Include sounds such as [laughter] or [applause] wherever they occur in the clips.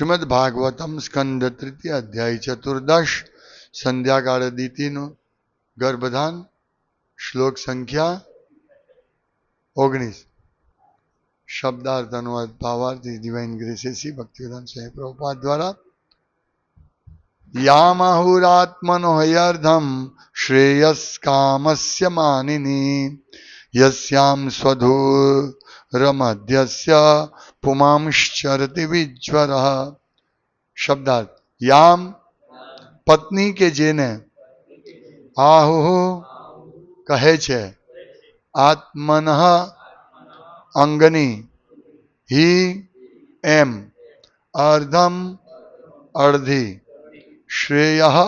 શ્રીમદ ભાગવતમ સ્કંદ તૃતીય અધ્યાય ચતુર્દશ, સંધ્યાકાળ દીતિનું ગર્ભધાન, શ્લોક સંખ્યા ઓગણીસ. શબ્દાર્થ અનુવાદ ભાવાર્થી ડિવાઇન ગ્રેસેસી ભક્તિવેદાંત સ્વામી પ્રભુપાદ દ્વારા. યામાહુરાત્મનો હયર્ધમ શ્રેયસ કામસ્ય માનિની, યસ્યામ સ્વધુરમધ્યસ્ય પુમાંશ્ચરતિ વિજ્વર શબ્દાર્થ યામ પત્ની કે જેને આહુ કહે છે આત્મન અંગની હિ એમ અર્ધમ અડધી શ્રેય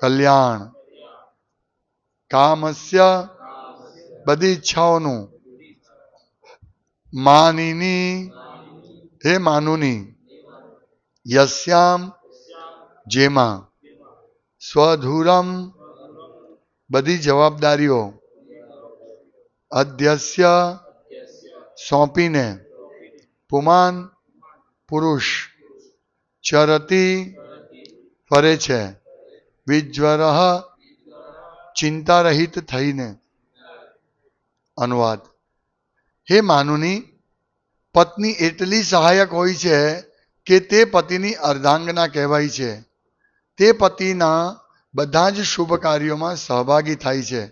કલ્યાણ કામસ્ય બધી ઈચ્છાઓનું માનીની હે માનુની યસ્યામ જેમાં સ્વધુરમ બધી જવાબદારીઓ અધ્યસ્ય સોંપીને પુમાન પુરુષ ચરતી ફરે છે વિજ્વર ચિંતા રહિત થઈને અનુવાદ હે માનુની, પત્ની એટલી સહાયક હોય છે કે તે પતિની અર્ધાંગના કહેવાય છે. તે પતિના બધા જ શુભ કાર્યોમાં સહભાગી થાય છે.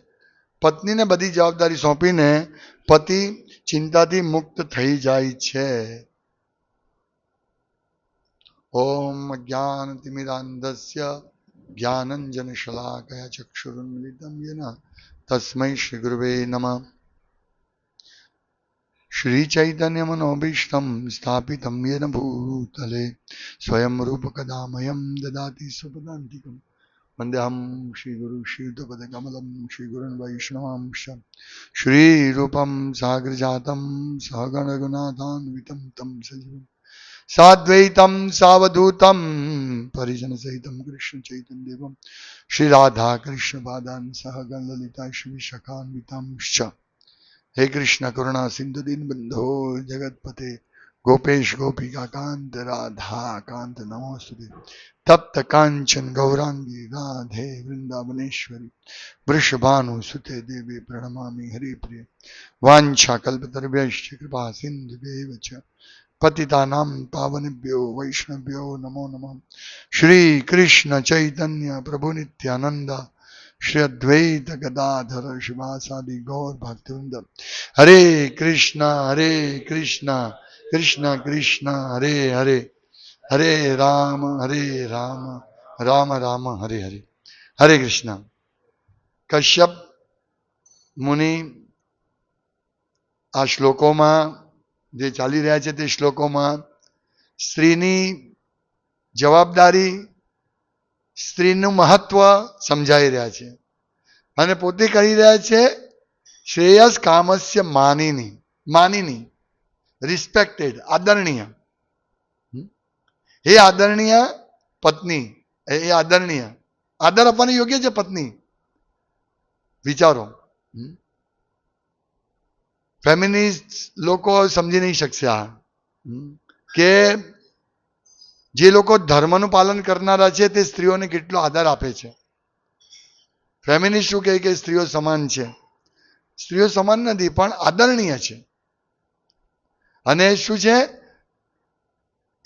પત્નીને બધી જવાબદારી સોંપીને પતિ ચિંતાથી મુક્ત થઈ જાય છે. ઓમ જ્ઞાન તિમિરાંધસ્ય જ્ઞાનંજન શલાકયા ચક્ષુરુન્મિલિતમ યેન તસ્મૈ શ્રી ગુરુવે નમઃ. श्रीचैतन्यमनोभीष्टं स्थापितं येन भूतले स्वयं रूपकदामयं ददाति सुपदान्तिकं वन्देऽहं श्रीगुरु श्रीयुतपदकमलं श्रीगुरुन् वैष्णवांश श्रीरूपं साग्रजातं सहगणगुणाधान्वितं तं सजीवं साद्वैतं सावधूतं परिजनसहितं कृष्णचैतन्यदेवं श्रीराधाकृष्णपादान् सहगणललिता श्रीविशाखान्वितांश्च હે કૃષ્ણ કરુણા સિંધુ દિન બંધો, જગતપતે ગોપેશ ગોપિકા કાંત રાધા કાંત નમોસ્તુતિ. તપ્ત કાંચન ગૌરાંગી રાધે વૃંદાવનેશ્વરી. વૃષભાનુ સુતે દેવી પ્રણમામી હરિપ્રિય. વાંછા કલ્પતરભ્યશ્ચ કૃપા સિંધુ દેવચ. પતિતાનામ પાવનભ્યો વૈષ્ણવ્યો નમો નમઃ. શ્રી કૃષ્ણ ચૈતન્ય પ્રભુ નિત્યાનંદા. શ્રી અદ્વૈત ગદાધર શિવાસાદિ ગૌર ભક્તિવૃંદ હરે કૃષ્ણ હરે કૃષ્ણ કૃષ્ણ કૃષ્ણ હરે હરે હરે રામ હરે રામ રામ રામ હરે હરે હરે કૃષ્ણ કશ્યપ મુનિ આ શ્લોકોમાં જે ચાલી રહ્યા છે તે શ્લોકોમાં સ્ત્રીની જવાબદારી સ્ત્રીનું મહત્વ સમજાવી રહ્યા છે. અને પોતે કહી રહ્યા છે, શ્રેયસ કામસ્ય માનીની માનીની રિસ્પેક્ટેડ આદરણીય. હે આદરણીય પત્ની, એ આદરણીય. આદર આપવાની યોગ્ય છે પત્ની? વિચારો. ફેમિનિસ્ટ લોકો સમજી નહીં શકશે આ. કે જે લોકો ધર્મનું પાલન કરનારા છે, તે સ્ત્રીઓને કેટલો આદર આપે છે. ફેમિનિસ્ટ શું કહે કે સ્ત્રીઓ સમાન છે? સ્ત્રીઓ સમાન નથી, પણ આદરણીય છે. અને શું છે?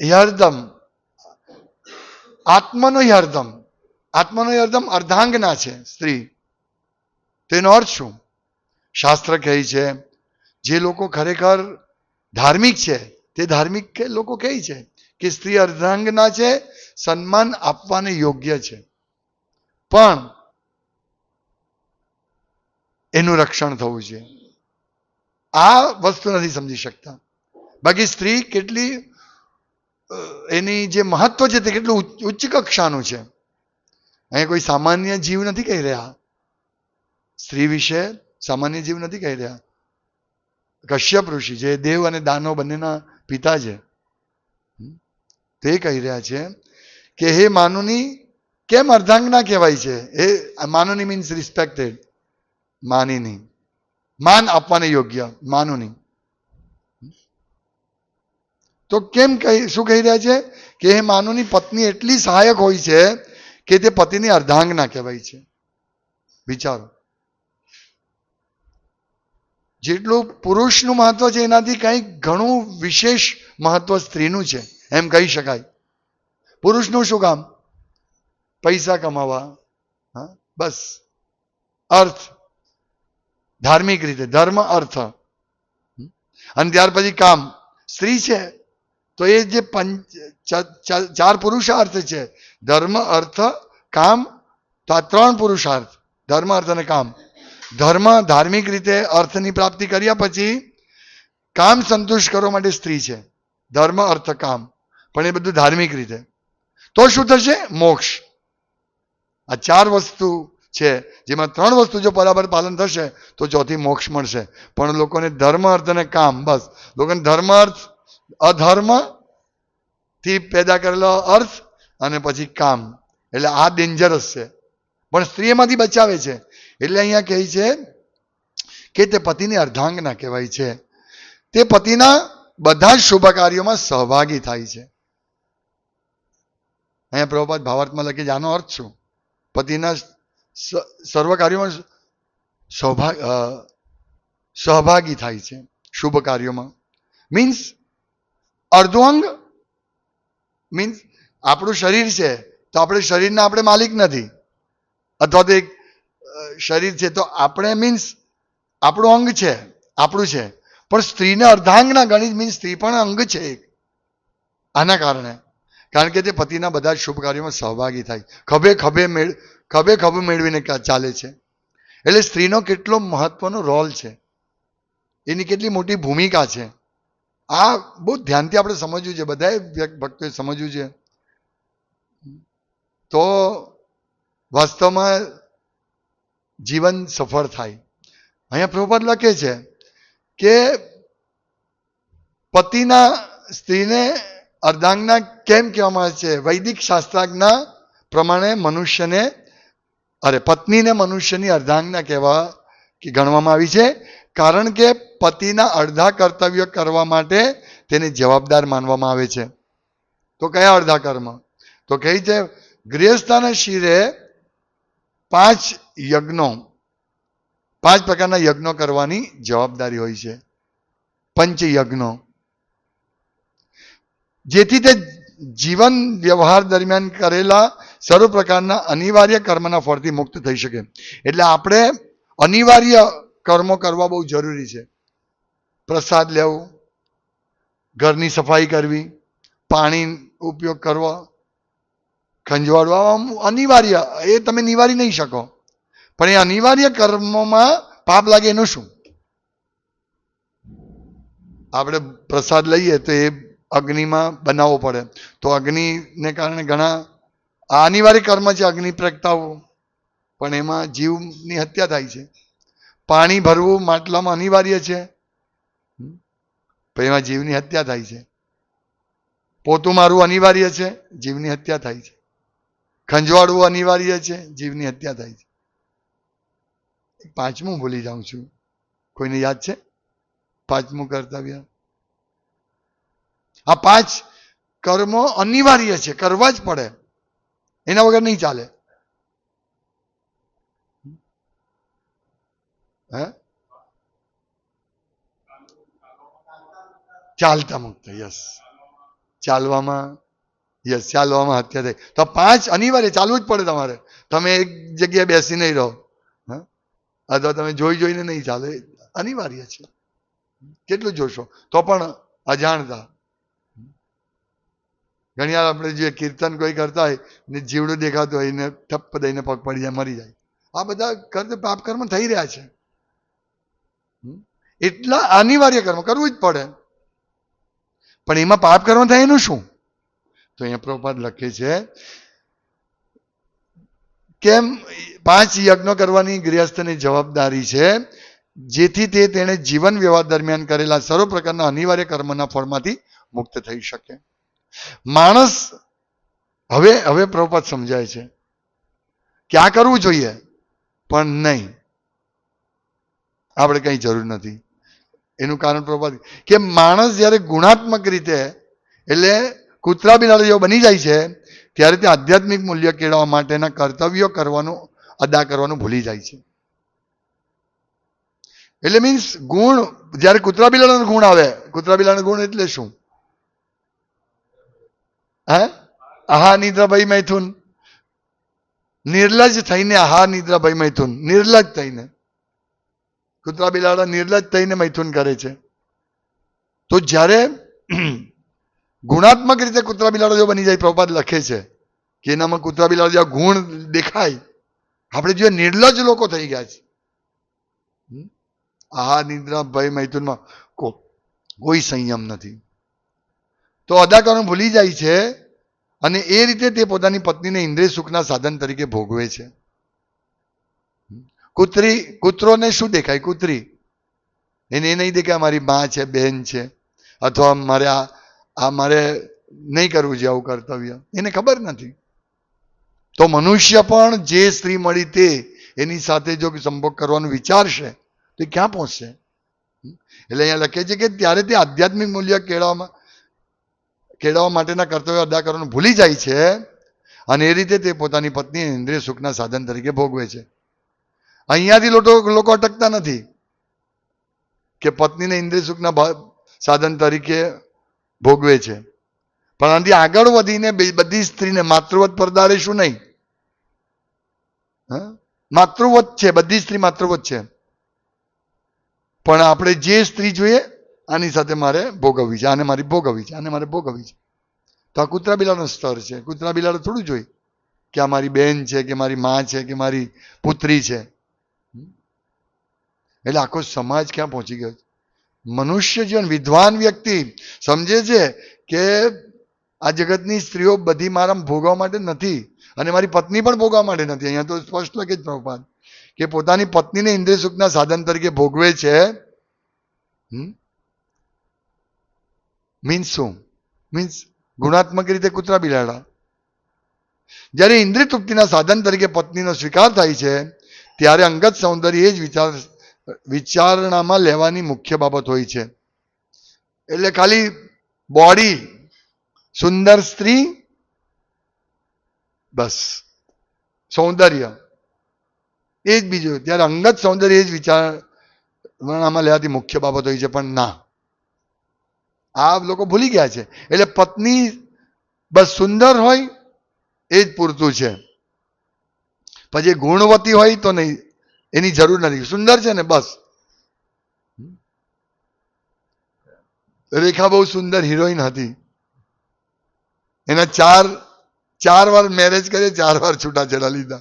યર્દમ. આત્મનો યર્દમ. આત્મનો યર્દમ અર્ધાંગના છે, સ્ત્રી. તેનો અર્થ શું? શાસ્ત્ર કહે છે, જે લોકો ખરેખર ધાર્મિક છે, તે ધાર્મિક લોકો કહે છે? કે સ્ત્રી અર્ધાંગના છે, સન્માન આપવાને યોગ્ય છે. પણ એનું રક્ષણ થવું છે. આ વસ્તુ નથી સમજી શકતા. બાકી સ્ત્રી કેટલી એની જે મહત્વ છે તે કેટલું ઉચ્ચ કક્ષાનું છે. અહીંયા કોઈ સામાન્ય જીવ નથી કહી રહ્યા. સ્ત્રી વિશે સામાન્ય જીવ નથી કહી રહ્યા. કશ્યપ ઋષિ જે દેવ અને દાનો બંનેના પિતા છે તે કહી રહ્યા છે કે, હે માનુની, કેમ અર્ધાંગના કહેવાય છે? એ માનુની મીન્સ રિસ્પેક્ટેડ માનીની. માન આપવાને યોગ્ય. માનુની. તો કેમ કહી, શું કહી રહ્યા છે? કે એ માનવની પત્ની એટલી સહાયક હોય છે કે તે પતિની અર્ધાંગના કહેવાય છે. વિચારો. જેટલું પુરુષનું મહત્વ છે, એનાથી કંઈક ઘણું વિશેષ મહત્વ સ્ત્રીનું છે. એમ કહી શકાય. પુરુષનું શું કામ? પૈસા કમાવા. હા, બસ. અર્થ. ધાર્મિક રીતે. ધર્મ, અર્થ. અને ત્યાર પછી કામ. સ્ત્રી છે, તો એ જે પંચ ચાર પુરુષાર્થ છે. ધર્મ, અર્થ, કામ, તો આ ત્રણ પુરુષાર્થ. ધર્મ, અર્થ અને કામ. ધર્મ ધાર્મિક રીતે અર્થની પ્રાપ્તિ કર્યા પછી કામ સંતુષ્ટ કરવા માટે સ્ત્રી છે. ધર્મ, અર્થ, કામ. પણ એ બધું ધાર્મિક રીતે. તો શું થશે? મોક્ષ. આ ચાર વસ્તુ છે, જેમાં ત્રણ વસ્તુ જો બરાબર પાલન થશે, તો ચોથી મોક્ષ મળશે. પણ લોકોને ધર્મ, અર્થ અને કામ, બસ. લોકોને ધર્મ, અર્થ, અધર્મથી પેદા કરેલો અર્થ અને પછી કામ. એટલે આ ડેન્જરસ છે. પણ સ્ત્રી એમાંથી બચાવે છે. એટલે અહીંયા કહે છે કે તે પતિની અર્ધાંગના કહેવાય છે. તે પતિના બધા જ શુભ કાર્યોમાં સહભાગી થાય છે. અહીંયા પ્રભુપાદ ભાવાર્થમાં લખી આનો અર્થ શું? પતિના સર્વ કાર્યોમાં સૌભાગ સહભાગી થાય છે શુભ કાર્યોમાં. મીન્સ અર્ધોંગ મીન્સ આપણું શરીર છે તો આપણે શરીરના આપણે માલિક નથી. અથવા તો એક શરીર છે તો આપણે મીન્સ આપણું અંગ છે, આપણું છે. પણ સ્ત્રીને અર્ધાંગના ગણિત મીન્સ સ્ત્રી પણ અંગ છે એક. આના કારણે. કારણ કે તે પતિના બધા શુભ કાર્યોમાં સહભાગી થાય. ખભે ખભે મેળ, ખભે ખભે મેળવીને ચાલે છે. એટલે સ્ત્રીનો કેટલો મહત્વનો રોલ છે. એની કેટલી મોટી ભૂમિકા છે. આ બહુ ધ્યાનથી આપણે સમજવું છે બધાએ ભક્તોએ સમજવું છે તો વાસ્તવમાં જીવન સફળ થાય. અહીંયા પ્રભુપાદ લખે છે કે પતિના સ્ત્રીને અર્ધાંગના કેમ કહેવામાં આવે છે? વૈદિક શાસ્ત્રાજ્ઞા પ્રમાણે મનુષ્યને, અરે પત્નીને મનુષ્યની અર્ધાંગના કહેવા કે ગણવામાં આવી છે. કારણ કે પતિના અડધા કર્તવ્ય કરવા માટે તેને જવાબદાર માનવામાં આવે છે. તો કયા અડધા કર્મ? તો કહે છે, ગૃહસ્થાના શિરે પાંચ યજ્ઞો, પાંચ પ્રકારના યજ્ઞો કરવાની જવાબદારી હોય છે. પંચ યજ્ઞો જેથી તે જીવન વ્યવહાર દરમિયાન કરેલા સર્વ પ્રકારના અનિવાર્ય કર્મના ફળથી મુક્ત થઈ શકે. એટલે આપણે અનિવાર્ય કર્મો કરવા બહુ જરૂરી છે. પ્રસાદ લેવો, ઘરની સફાઈ કરવી પાણી ઉપયોગ કરવો ખંજવાળવા અનિવાર્ય, એ તમે નિવારી નહીં શકો. પણ એ અનિવાર્ય કર્મોમાં પાપ લાગે એનું શું? આપણે પ્રસાદ લઈએ તો એ અગ્નિમાં બનાવવો પડે. તો અગ્નિને કારણે ઘણા આ અનિવાર્ય કર્મ છે અગ્નિ પ્રગટાવવું. પણ એમાં જીવની હત્યા થાય છે. પાણી ભરવું માટલામાં અનિવાર્ય છે? પણ એમાં જીવની હત્યા થાય છે. પોતું મારવું અનિવાર્ય છે. જીવની હત્યા થાય છે. ખંજવાળવું અનિવાર્ય છે. જીવની હત્યા થાય છે. પાંચમું ભૂલી જાઉં છું. કોઈને યાદ છે? પાંચમું કર્તવ્ય. આ પાંચ કર્મો અનિવાર્ય છે, કરવા જ પડે. એના વગર નહીં ચાલે. હે? ચાલતા મુક્ત, યસ. ચાલવામાં યસ, ચાલવામાં હત્યા થઈ તો પાંચ અનિવાર્ય, ચાલવું જ પડે તમારે. તમે એક જગ્યાએ બેસી નહીં રહો. અથવા તમે જોઈ જોઈને નહીં ચાલે. અનિવાર્ય છે. કેટલું જોશો? તો પણ અજાણતા. ઘણી વાર આપણે જે કીર્તન કોઈ કરતા હોય ને જીવડું દેખાતું હોય ને ઠપ્પ દઈને પગ પડી જાય, મરી જાય. આ બધા કર્મ પાપ કર્મ થઈ રહ્યા છે? એટલા અનિવાર્ય કર્મ, કરવું જ પડે. પણ એમાં પાપ કર્મ થાય એનું શું? તો અહીંયા પ્રભુપાદ લખે છે, કેમ પાંચ યજ્ઞો કરવાની ગૃહસ્થની જવાબદારી છે, જેથી તે તેણે જીવન વ્યવહાર દરમિયાન કરેલા સર્વ પ્રકારના અનિવાર્ય કર્મના ફળમાંથી મુક્ત થઈ શકે. માણસ હવે હવે પ્રભુપાદ સમજાય છે કે આ કરવું જોઈએ, પણ નહીં. આપણે કંઈ જરૂર નથી. એનું કારણ પ્રભુપાદ કે માણસ જ્યારે ગુણાત્મક રીતે, એટલે કૂતરા બિલાડી જેવો બની જાય છે, ત્યારે તે આધ્યાત્મિક મૂલ્ય કેળવવા માટેના કર્તવ્યો કરવાનું, અદા કરવાનું ભૂલી જાય છે. એટલે મીન્સ ગુણ, જ્યારે કૂતરા બિલાડાનો ગુણ આવે, કૂતરા બિલાડાનો ગુણ એટલે શું? હે? આહા નિદ્રાભાઈ મૈથુન. નિર્લજ થઈને આહા નિદ્રાભાઈ મૈથુન. નિર્લજ થઈને. કૂતરા બિલાડા નિર્લજ થઈને મૈથુન કરે છે. તો જ્યારે [clears throat] ગુણાત્મક રીતે કૂતરા બિલાડો જો બની જાય, પ્રભાત લખે છે કે એનામાં કૂતરા બિલાડો જેવા ગુણ દેખાય, આપણે જોઈએ નિર્લજ લોકો થઈ ગયા છે. આહા નિદ્રા ભય મૈથુનમાં કોઈ સંયમ નથી. તો અદા કરવાનું ભૂલી જાય છે અને એ રીતે તે પોતાની પત્નીને ઇન્દ્રિય સુખના સાધન તરીકે ભોગવે છે. કૂતરી, કૂતરોને શું દેખાય? કૂતરી. એને એ નહીં દેખાય મારી બા છે બેન છે, અથવા મારે આ આ મારે નહીં કરવું આવું કર્તવ્ય. એને ખબર નથી. તો મનુષ્ય પણ જે સ્ત્રી મળી તે, એની સાથે જો સંભોગ કરવાનું વિચારશે, તો ક્યાં પહોંચશે? એટલે અહીંયા લખે છે કે ત્યારે તે આધ્યાત્મિક મૂલ્ય કેળવવામાં કેળવવા માટેના કર્તવ્ય અદા કરવાનું ભૂલી જાય છે અને એ રીતે તે પોતાની પત્ની ઇન્દ્રિય સુખના સાધન તરીકે ભોગવે છે. અહીંયાથી લોકો લોકો અટકતા નથી કે પત્નીને ઇન્દ્રિય સુખના સાધન તરીકે ભોગવે છે. પણ આનાથી આગળ વધીને બધી સ્ત્રીને માતૃવત પરદારે શું નહીં? માતૃવત છે, બધી સ્ત્રી માતૃવત છે. પણ આપણે જે સ્ત્રી જોઈએ આની સાથે મારે ભોગવવી છે. આને મારી ભોગવવી છે. આને મારે ભોગવવી છે. તો આ કૂતરા બિલાડનો સ્તર છે. કૂતરા બિલાડો થોડું જોઈ કે આ મારી બેન છે, કે મારી માં છે, કે મારી પુત્રી છે. એટલે આખો સમાજ ક્યાં પહોંચી ગયો? મનુષ્ય જીવન, વિદ્વાન વ્યક્તિ સમજે છે કે આ જગતની સ્ત્રીઓ બધી મારા ભોગવવા માટે નથી અને મારી પત્ની પણ ભોગવવા માટે નથી. અહીંયા તો સ્પષ્ટ લખે જ પ્રભુપાદ કે પોતાની પત્નીને ઇન્દ્રિય સુખના સાધન તરીકે ભોગવે છે. મીન્સ શું મીન્સ ગુણાત્મક રીતે કૂતરા બિલાડા. જ્યારે ઇન્દ્રિય તૃપ્તિના સાધન તરીકે પત્નીનો સ્વીકાર થાય છે, ત્યારે અંગત સૌંદર્ય એ જ વિચાર, વિચારણામાં લેવાની મુખ્ય બાબત હોય છે. એટલે ખાલી બોડી સુંદર સ્ત્રી, બસ. સૌંદર્ય. એ જ બીજું. ત્યારે અંગત સૌંદર્ય એ જ વિચારણામાં લેવાતી મુખ્ય બાબત હોય છે, પણ ના. આ લોકો ભૂલી ગયા છે. એટલે પત્ની બસ સુંદર હોય એ જ પૂરતું છે. પછી ગુણવતી હોય તો નહીં. એની જરૂર નથી. સુંદર છે ને બસ. રેખા બહુ સુંદર હિરોઈન હતી. એના ચાર ચાર વાર મેરેજ કરે ચાર વાર છૂટાછેડા લીધા.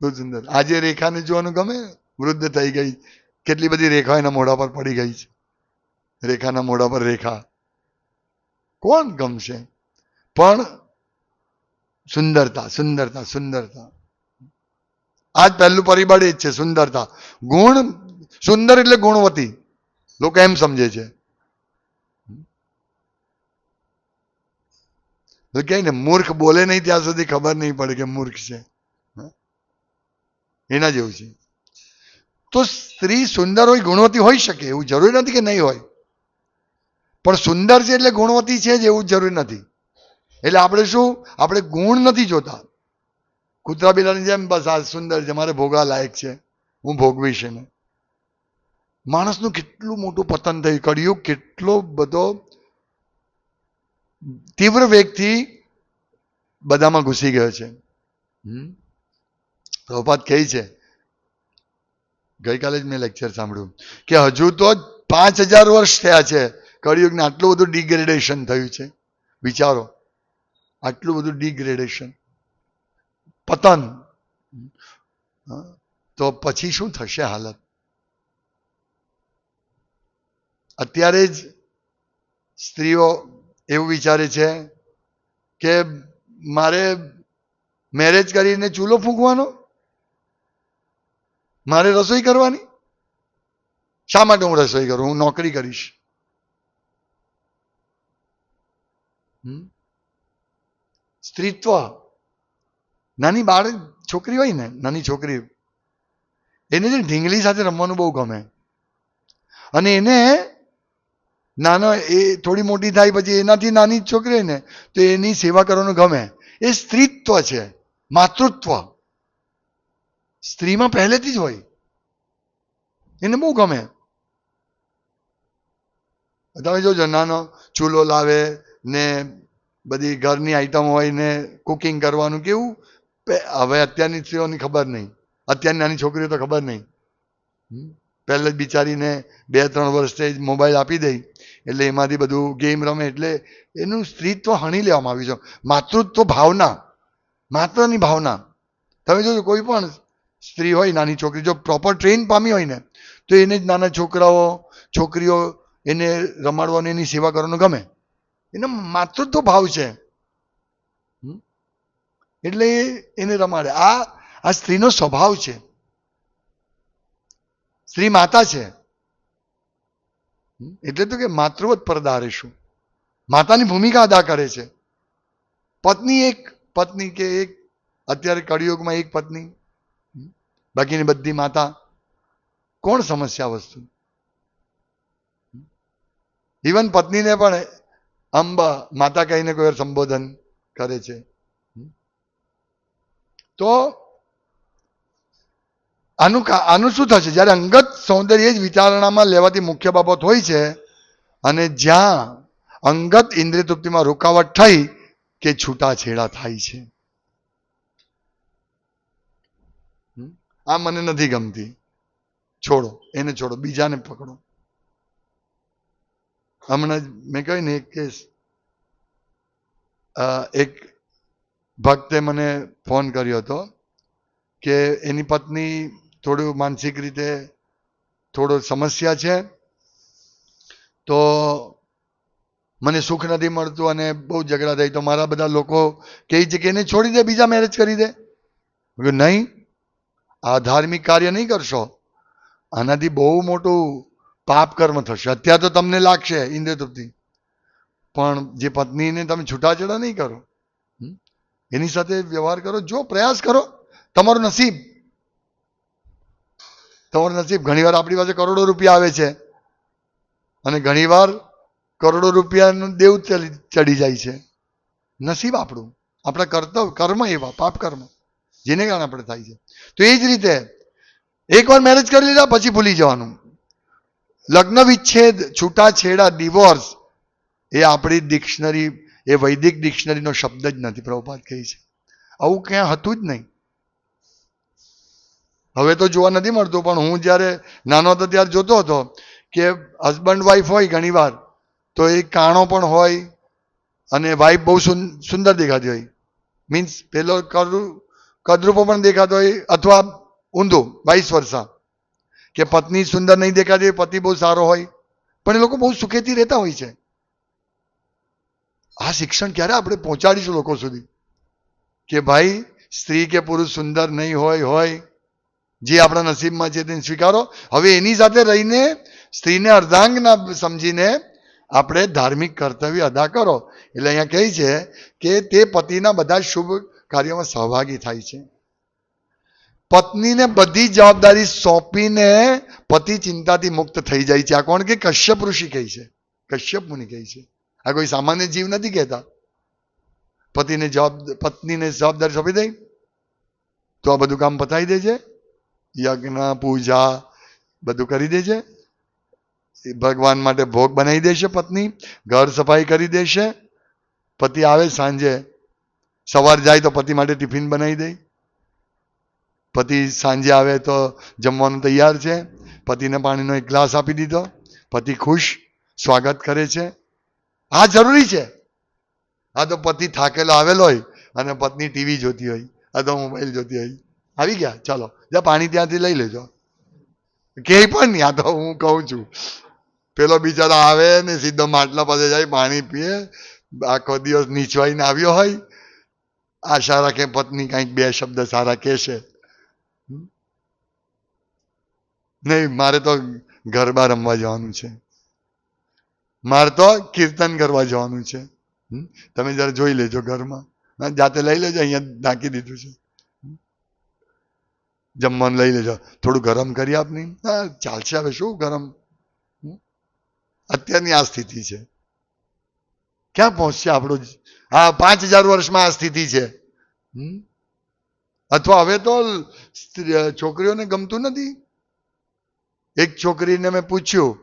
બહુ સુંદર. આજે રેખાને જોવાનું ગમે? વૃદ્ધ થઈ ગઈ. કેટલી બધી રેખા એના મોઢા પર પડી ગઈ છે. રેખાના મોઢા પર રેખા. કોણ ગમશે? પણ સુંદરતા સુંદરતા સુંદરતા. આજ પહેલું પરિબળ એ જ છે, સુંદરતા. ગુણ, સુંદર એટલે ગુણવતી. લોકો એમ સમજે છે. તો કહે ને, મૂર્ખ બોલે નહીં ત્યાં સુધી ખબર નહીં પડે કે મૂર્ખ છે? એના જેવું છે. તો સ્ત્રી સુંદર હોય, ગુણવતી હોઈ શકે, એવું જરૂરી નથી કે નહીં હોય. પણ સુંદર છે એટલે ગુણવતી છે જ એવું જરૂરી નથી. એટલે આપણે શું? આપણે ગુણ નથી જોતા. કૂતરા બિલાની જેમ બસ આ સુંદર છે, મારે ભોગવા લાયક છે. હું ભોગવીશ એને. માણસનું કેટલું મોટું પતન થયું કળિયુગ કેટલો બધો તીવ્ર વેગથી બધામાં ઘૂસી ગયો છે. હમ? પ્રભુપાદ કહે છે, ગઈકાલે જ મેં લેક્ચર સાંભળ્યું, કે હજુ તો પાંચ હજાર વર્ષ થયા છે. કળિયુગને આટલું બધું ડિગ્રેડેશન થયું છે. વિચારો, આટલું બધું ડિગ્રેડેશન પતન? તો પછી શું થશે હાલત? અત્યારે જ સ્ત્રીઓ એવું વિચારે છે કે મારે મેરેજ કરીને ચૂલો ફૂંકવાનો? મારે રસોઈ કરવાની? શા માટે હું રસોઈ કરું? હું નોકરી કરીશ. સ્ત્રીત્વ. નાની બાળ છોકરી હોય ને, નાની છોકરી, એને છે ઢીંગલી સાથે રમવાનું બહુ ગમે. અને એને નાનો, એ થોડી મોટી થાય પછી એનાથી નાની છોકરી હોય ને, તો એની સેવા કરવાનું ગમે. એ સ્ત્રીત્વ છે, માતૃત્વ. સ્ત્રીમાં પહેલેથી જ હોય. એને બહુ ગમે. તમે જોજો નાનો ચૂલો લાવે ને બધી ઘરની આઈટમ હોય ને કુકિંગ કરવાનું કેવું? હવે અત્યારની સ્ત્રીઓની ખબર નહીં. અત્યારની નાની છોકરીઓ તો ખબર નહીં? પહેલે જ બિચારીને બે, ત્રણ વર્ષથી જ મોબાઈલ આપી દઈ. એટલે એમાંથી બધું ગેમ રમે એટલે એનું સ્ત્રીત્વ હણી લેવામાં આવ્યું છે. માતૃત્વ ભાવના. માત્રની ભાવના. તમે જોજો, કોઈ પણ સ્ત્રી હોય, નાની છોકરી, જો પ્રોપર ટ્રેન પામી હોય ને, તો એને જ નાના છોકરાઓ, છોકરીઓ એને રમાડવાનું, એની સેવા કરવાનું ગમે. એનો માતૃત્વ ભાવ છે? એટલે એને રમાડે આ આ સ્ત્રીનો સ્વભાવ છે. સ્ત્રી માતા છે? એટલે તો કે માતૃવત પરદારે શું માતાની ભૂમિકા અદા કરે છે. પત્ની એક, પત્ની કે એક, અત્યારે કળિયુગમાં એક પત્ની. બાકીની બધી માતા. કોણ સમસ્યા વસ્તુ? ઇવન પત્નીને પણ અંબા માતા કહીને કોઈ સંબોધન કરે છે. તો આનું આનું શું થશે? જ્યારે અંગત સૌંદર્ય જ વિચારણામાં લેવાતી મુખ્ય બાબત હોય છે અને જ્યાં અંગત ઇન્દ્રિય તૃપ્તિમાં રૂકાવટ થઈ કે છૂટાછેડા થાય છે. આ મને નથી ગમતી. છોડો, એને છોડો, બીજાને પકડો. હમણાં જ મેં કહ્યું ને એક કેસ. એક ભક્તે મને ફોન કર્યો હતો કે એની પત્ની થોડું માનસિક રીતે થોડો સમસ્યા છે. તો મને સુખ નથી મળતું અને બહુ ઝઘડા થઈ તો મારા બધા લોકો કહે છે કે એને છોડી દે, બીજા મેરેજ કરી દે. નહીં. આ ધાર્મિક કાર્ય નહીં કરશો. આનાથી બહુ મોટું પાપ કર્મ થશે. અત્યારે તો તમને લાગશે ઇન્દ્રિય તૃપ્તિ. પણ જે પત્નીને તમે છૂટાછેડા નહીં કરો? એની સાથે વ્યવહાર કરો. જો પ્રયાસ કરો, તમારું નસીબ તમારું નસીબ ઘણીવાર આપણી પાસે કરોડો રૂપિયા આવે છે અને ઘણીવાર કરોડો રૂપિયાનું દેવ ચડી જાય છે. નસીબ આપણું. આપણા કર્તવ્ય, કર્મ એવા, પાપ કર્મ, જેને કારણે આપણે થાય છે. તો એ જ રીતે એકવાર મેરેજ કરી લીધા, પછી ભૂલી જવાનું. લગ્ન વિચ્છેદ છૂટાછેડા ડિવોર્સ એ આપણી ડિક્શનરી એ વૈદિક ડિક્શનરીનો શબ્દ જ નથી. પ્રભુપાદ કહે છે. આવું ક્યાં હતું જ નહીં. હવે તો જોવા નથી મળતું, પણ હું જ્યારે નાનો હતો ત્યારે જોતો હતો કે હસબન્ડ વાઈફ હોય ઘણીવાર તો એ કાણો પણ હોય અને વાઈફ બહુ સુંદર દેખાતી હોય. મીન્સ પેલો કદરૂ, કદરૂપો પણ દેખાતો હોય, અથવા ઊંધો બાવીસ વર્ષા કે પત્ની સુંદર નહીં દેખાતી હોય, પતિ બહુ સારો હોય. પણ એ લોકો બહુ સુખેથી રહેતા હોય છે. આ શિક્ષણ ક્યારે આપણે પહોંચાડીશું લોકો સુધી? કે ભાઈ, સ્ત્રી કે પુરુષ સુંદર નહીં હોય હોય. જે આપણા નસીબમાં છે તેને સ્વીકારો. હવે એની સાથે રહીને સ્ત્રીને અર્ધાંગના સમજીને આપણે ધાર્મિક કર્તવ્ય અદા કરો. એટલે અહીંયા કહે છે કે તે પતિના બધા શુભ કાર્યોમાં સહભાગી થાય છે. પત્નીને બધી જવાબદારી સોંપીને પતિ ચિંતાથી મુક્ત થઈ જાય છે. આ કોણ કે કશ્યપ ઋષિ કહે છે? કશ્યપ મુનિ કહે છે. આ કોઈ સામાન્ય જીવ નથી કહેતા. પતિને જવાબ, પત્નીને જવાબદારી સોંપી દે. તો આ બધું કામ પતાવી દે છે. યજ્ઞ, પૂજા, બધું કરી દે છે. ભગવાન માટે ભોગ બનાવી દેશે પત્ની. ઘર સફાઈ કરી દેશે પતિ આવે સાંજે. સવાર જાય તો પતિ માટે ટિફિન બનાવી દે. પતિ સાંજે આવે તો જમવાનું તૈયાર છે. પતિને પાણીનો એક ગ્લાસ આપી દીધો. પતિ ખુશ, સ્વાગત કરે છે. આ જરૂરી છે. આ તો પતિ થાકેલો આવેલો હોય અને પત્ની ટીવી જોતી હોય તો મોબાઈલ જોતી હોય. આવી ગયા? ચાલો, જા પાણી ત્યાંથી લઈ લેજો. કે પણ નહીં, આ તો હું કહું છું. પેલો બિચારા આવે ને સીધો માટલા પાસે જાય, પાણી પીએ. આખો દિવસ નીચવાઈને આવ્યો હોય. આશા રાખે પત્ની કંઈક બે શબ્દ સારા કહેશે? નહીં, મારે તો ગરબા રમવા જવાનું છે. મારે તો કીર્તન કરવા જવાનું છે? તમે જરા જોઈ લેજો ઘરમાં. જાતે લઈ લેજો, અહીંયા ઢાંકી દીધું છે. જમવાનું લઈ લેજો. થોડું ગરમ કરી આપની. હા ચાલશે હવે, શું ગરમ? અત્યારની આ સ્થિતિ છે. ક્યાં પહોંચશે આપણું? હા, પાંચ હજાર વર્ષમાં આ સ્થિતિ છે. હમ? અથવા હવે તો છોકરીઓને ગમતું નથી. એક છોકરીને મેં પૂછ્યું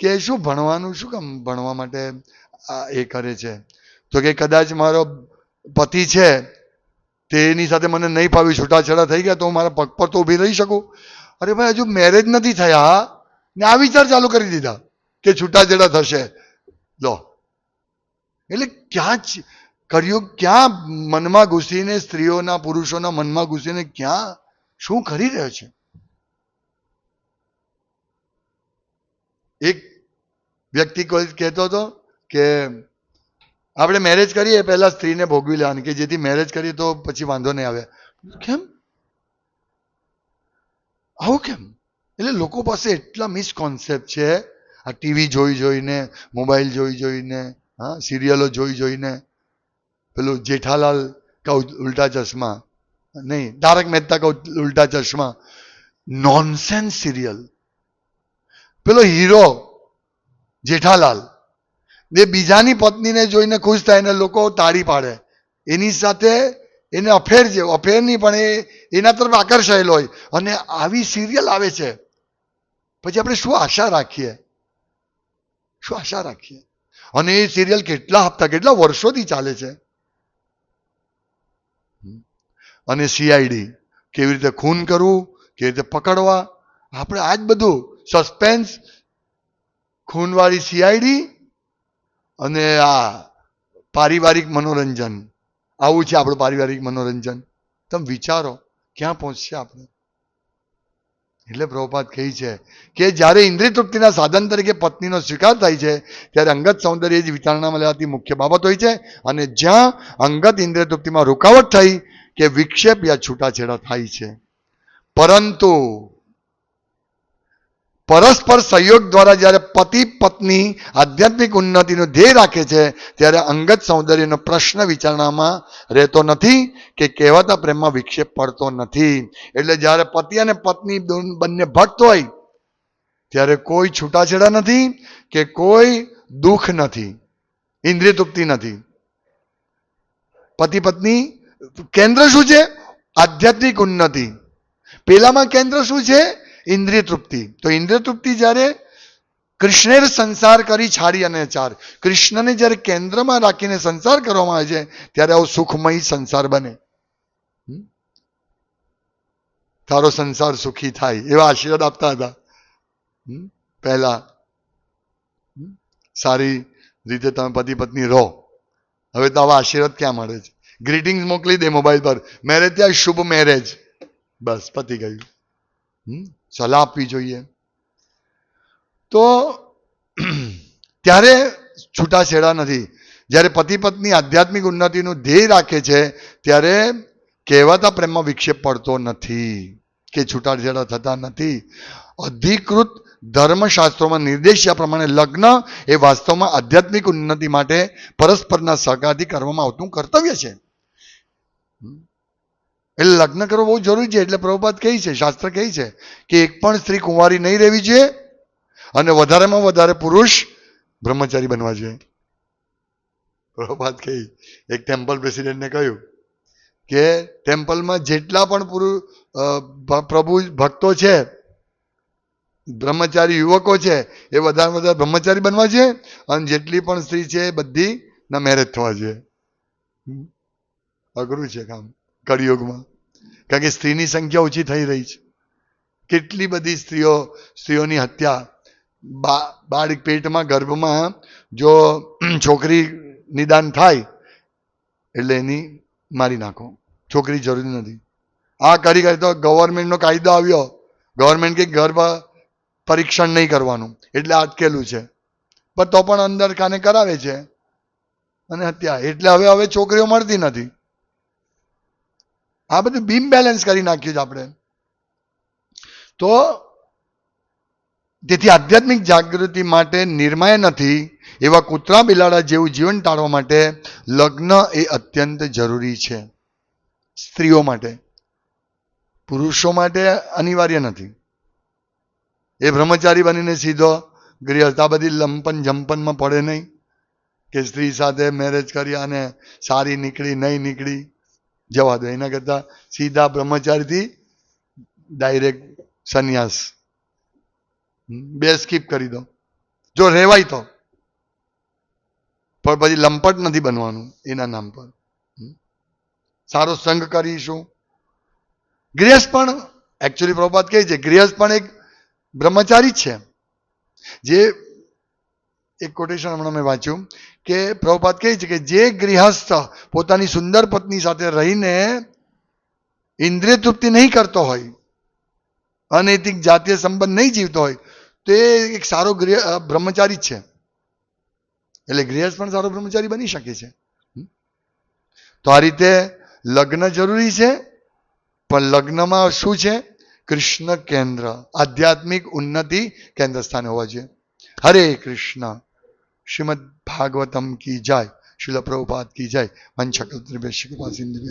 કે શું ભણવાનું, શું કામ ભણવા માટે એ કરે છે? તો કે કદાચ મારો પતિ છે તેની સાથે મને નહીં ફાવી, છૂટાછેડા થઈ ગયા તો હું મારા પગ પર તો ઊભી રહી શકું. અરે ભાઈ, હજુ મેરેજ નથી થયા, ને આ વિચાર ચાલુ કરી દીધા કે છૂટાછેડા થશે. લો. એટલે ક્યાં કર્યું? ક્યાં મનમાં ઘૂસીને સ્ત્રીઓના, પુરુષોના મનમાં ઘૂસીને ક્યાં? શું કરી રહ્યો છે? એક વ્યક્તિ કોઈ કહેતો હતો કે, આપણે મેરેજ કરીએ, પહેલા સ્ત્રીને ભોગવી લેવાની, કે જેથી મેરેજ કરીએ તો પછી વાંધો નહીં આવે. કેમ? આવું કેમ? એટલે લોકો પાસે એટલા મિસકોન્સેપ્ટ છે. આ ટીવી જોઈ જોઈને મોબાઈલ જોઈ જોઈને, હા સિરિયલો જોઈ જોઈને પેલું જેઠાલાલ કા ઉલ- ઉલ્ટા ચશ્મા. નહીં, તારક મહેતા કા ઉલ- ઉલ્ટા ચશ્મા. નોનસેન્સ સિરિયલ પેલો હીરો, જેઠાલાલ. એ બીજાની પત્નીને જોઈને ખુશ થાય ને લોકો તાળી પાડે. એની સાથે એને અફેર જેવો અફેર નહીં, પણ એ એના તરફ આકર્ષાયેલો હોય. અને આવી સિરિયલ આવે છે. પછી આપણે શું આશા રાખીએ? શું આશા રાખીએ? અને એ સિરિયલ કેટલા હપ્તા, કેટલા વર્ષોથી ચાલે છે? અને સીઆઈડી કેવી રીતે ખૂન કરવું, કેવી રીતે પકડવા. આપણે આ જ બધું સસ્પેન્સ ખૂનવાળી સીઆઈડી અને આ પારિવારિક મનોરંજન. આવું છે આપણું પારિવારિક મનોરંજન. તમે વિચારો, ક્યાં પહોંચશે આપણે? એટલે પ્રભુપાદ કહે છે કે જ્યારે ઇન્દ્રિય તૃપ્તિના સાધન તરીકે પત્નીનો સ્વીકાર થાય છે, ત્યારે અંગત સૌંદર્ય જ વિચારણામાં લેવાતી મુખ્ય બાબત હોય છે. અને જ્યાં અંગત ઇન્દ્રિય તૃપ્તિમાં રૂકાવટ થઈ કે વિક્ષેપ યા છૂટાછેડા થાય છે. પરંતુ પરસ્પર સહયોગ દ્વારા જ્યારે પતિ પત્ની આધ્યાત્મિક ઉન્નતિનો ધ્યેય રાખે છે, ત્યારે અંગત સૌંદર્યનો પ્રશ્ન વિચારણામાં રહેતો નથી કે કહેવાતા પ્રેમમાં વિક્ષેપ પડતો નથી. એટલે જ્યારે પતિ અને પત્ની બંને ભક્ત હોય, ત્યારે કોઈ છૂટાછેડા નથી કે કોઈ દુઃખ નથી ઇન્દ્રિય તૃપ્તિ નથી. પતિ પત્ની કેન્દ્ર શું છે? આધ્યાત્મિક ઉન્નતિ. પેલામાં કેન્દ્ર શું છે? ઇન્દ્રિય તૃપ્તિ. તો ઇન્દ્રિય તૃપ્તિ જ્યારે કૃષ્ણે સંસાર કરી છાડી અને ચાર. કૃષ્ણને જ્યારે કેન્દ્રમાં રાખીને સંસાર કરવામાં આવે છે, ત્યારે આવો સુખમય સંસાર બને. તારો સંસાર સુખી થાય, એવા આશીર્વાદ આપતા હતા? પહેલા. સારી રીતે તમે પતિ પત્ની રહો. હવે તો આવા આશીર્વાદ ક્યાં મળે છે? ગ્રીટિંગ્સ મોકલી દે મોબાઈલ પર. મેરેજ ત્યાં શુભ મેરેજ બસ, પતી ગયું? સલાહ આપવી જોઈએ. તો, [clears throat] ત્યારે છૂટાછેડા નથી. જ્યારે પતિ પત્ની આધ્યાત્મિક ઉન્નતિનું ધ્યેય રાખે છે, ત્યારે કહેવાતા પ્રેમમાં વિક્ષેપ પડતો નથી કે છૂટાછેડા થતા નથી. અધિકૃત ધર્મશાસ્ત્રોમાં નિર્દેશ્યા પ્રમાણે લગ્ન એ વાસ્તવમાં આધ્યાત્મિક ઉન્નતિ માટે પરસ્પરના સહકારથી કરવામાં આવતું કર્તવ્ય છે. એટલે લગ્ન કરવું બહુ જરૂરી છે. એટલે પ્રભુપાદ કહે છે, શાસ્ત્ર કહે છે કે એક પણ સ્ત્રી કુંવારી નહીં રહેવી જોઈએ અને વધારેમાં વધારે પુરુષ બ્રહ્મચારી બનવા જોઈએ. પ્રભુપાદ કહી, એક ટેમ્પલ પ્રેસિડેન્ટને કહ્યું કે ટેમ્પલમાં જેટલા પણ પુરુષ પ્રભુ ભક્તો છે, બ્રહ્મચારી યુવકો છે, એ વધારે વધારે બ્રહ્મચારી બનવા છે અને જેટલી પણ સ્ત્રી છે એ બધી ના મેરેજ થવા હમ. અઘરું છે કામ, કળિયુગમાં. કારણ કે સ્ત્રીની સંખ્યા ઓછી થઈ રહી છે. કેટલી બધી સ્ત્રીઓ, સ્ત્રીઓની હત્યા. બા, બાળ પેટમાં, ગર્ભમાં જો છોકરી નિદાન થાય, એટલે એની મારી નાખો. છોકરી જરૂરી નથી. આ કરી કરી તો ગવર્મેન્ટનો કાયદો આવ્યો. ગવર્મેન્ટ કે ગર્ભ પરીક્ષણ નહીં કરવાનું. એટલે અટકેલું છે. પણ તો પણ અંદર કાને કરાવે છે. અને હત્યા. એટલે હવે હવે છોકરીઓ મળતી નથી. આ બધું બીમ બેલેન્સ કરી નાખ્યું છે આપણે. તો તેથી આધ્યાત્મિક જાગૃતિ માટે નિર્માય નથી એવા કૂતરા બિલાડા જેવું જીવન ટાળવા માટે લગ્ન એ અત્યંત જરૂરી છે. સ્ત્રીઓ માટે, પુરુષો માટે અનિવાર્ય નથી. એ બ્રહ્મચારી બનીને સીધો ગૃહસ્થ આ બધી લંપન જંપનમાં પડે નહીં કે સ્ત્રી સાથે મેરેજ કરી અને સારી નીકળી, નહીં નીકળી જવા દો. એના કરતાં સીધા બ્રહ્મચારીથી ડાયરેક્ટ સંન્યાસ. બે સ્કીપ કરી દો. જો રેવાય તો. પણ પછી લંપટ નથી બનવાનું એના નામ પર. સારો સંગ કરીશું. ગૃહસ્થ પણ એકચ્યુઅલી પ્રભાત કહે છે, ગૃહસ્થ પણ એક બ્રહ્મચારી છે. જે એક કોટેશન હમણાં મેં વાંચ્યું કે પ્રભુપાદ કહે છે કે જે ગૃહસ્થ પોતાની સુંદર પત્ની સાથે રહીને ઇન્દ્રિય તૃપ્તિ નહીં કરતો હોય, અનૈતિક જાતીય સંબંધ નહીં જીવતો હોય, તો એ એક સારો ગૃહ બ્રહ્મચારી જ છે. એટલે ગૃહસ્થ પણ સારો બ્રહ્મચારી બની શકે છે. તો આ રીતે લગ્ન જરૂરી છે, પણ લગ્નમાં શું છે? કૃષ્ણ કેન્દ્ર, આધ્યાત્મિક ઉન્નતિ કેન્દ્ર સ્થાને હોવા જોઈએ. હરે કૃષ્ણ. શ્રીમદ ભાગવતમ કી જાય શિલ પ્રભુપાદ કી જય વંશકૃત સિંધુ